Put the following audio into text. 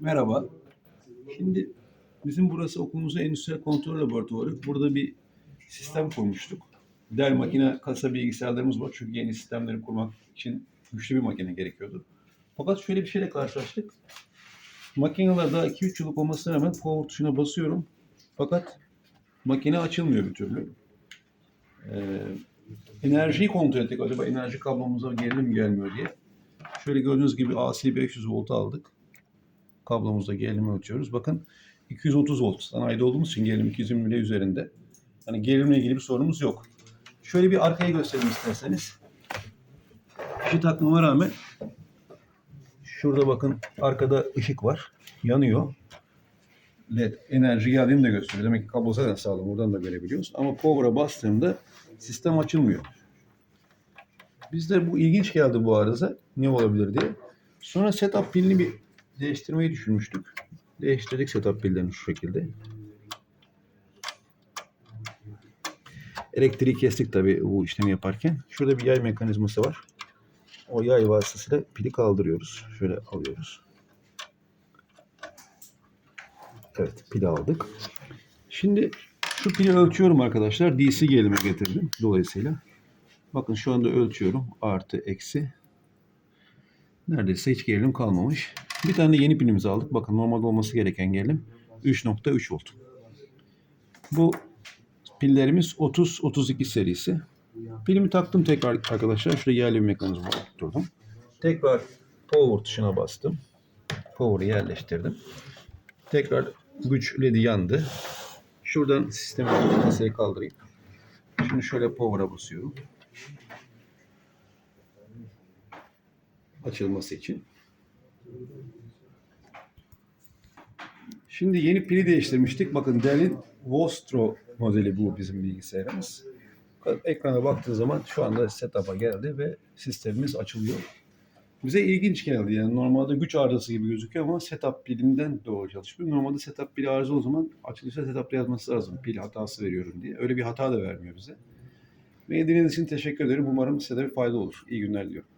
Merhaba. Şimdi bizim burası okulumuzun endüstriyel kontrol laboratuvarı. Burada bir sistem kurmuştuk. Dell makine kasa bilgisayarlarımız var. Çünkü yeni sistemleri kurmak için güçlü bir makine gerekiyordu. Fakat şöyle bir şeyle karşılaştık. Makineler daha 2-3 yıllık olmasına rağmen power tuşuna basıyorum. Fakat makine açılmıyor bir türlü. Ee, enerjiyi kontrol ettik. Acaba enerji kablomuza gerilim mi gelmiyor diye. Şöyle gördüğünüz gibi AC 500 volt aldık. Kablomuzda gerilimi ölçüyoruz. Bakın 230 volt. Sanayide olduğumuz için gerilim 220 bile üzerinde. Hani gerilimle ilgili bir sorunumuz yok. Şöyle bir arkayı göstereyim isterseniz. Fişi takmama rağmen şurada bakın arkada ışık var. Yanıyor. LED enerji geldiğini de gösteriyor. Demek ki kablo zaten sağlam. Buradan da görebiliyoruz. Ama power'a bastığımda sistem açılmıyor. Bizde bu ilginç geldi bu arıza. Ne olabilir diye. Sonra setup pilini bir değiştirmeyi düşünmüştük. Değiştirdik setup pillerini şu şekilde. Elektriği kestik tabii bu işlemi yaparken. Şurada bir yay mekanizması var. O yay vasıtasıyla pili kaldırıyoruz. Şöyle alıyoruz. Evet pili aldık. Şimdi şu pili ölçüyorum arkadaşlar. DC gerilime getirdim dolayısıyla. Bakın şu anda ölçüyorum. Artı eksi. Neredeyse hiç gerilim kalmamış. Bir tane de yeni pilimizi aldık. Bakın normalde olması gereken gerilim 3.3 volt. Bu pillerimiz 30-32 serisi. Pilimi taktım tekrar arkadaşlar. Şuraya yerli bir mekanizma oturturdum. Tekrar power tuşuna bastım. Power'ı yerleştirdim. Tekrar güç ledi yandı. Şuradan sistemi kasayı kaldırayım. Şimdi şöyle power'a basıyorum. Açılması için. Şimdi yeni pili değiştirmiştik. Bakın Dell'in Vostro modeli bu bizim bilgisayarımız. Ekrana baktığı zaman şu anda setup'a geldi ve sistemimiz açılıyor. Bize ilginç geldi yani normalde güç arızası gibi gözüküyor ama setup pilinden doğru çalışmıyor. Normalde setup pili arıza o zaman açılışta setup'ta yazması lazım. Pil hatası veriyorum diye. Öyle bir hata da vermiyor bize. Dinlediğiniz için teşekkür ederim. Umarım size de bir fayda olur. İyi günler diliyorum.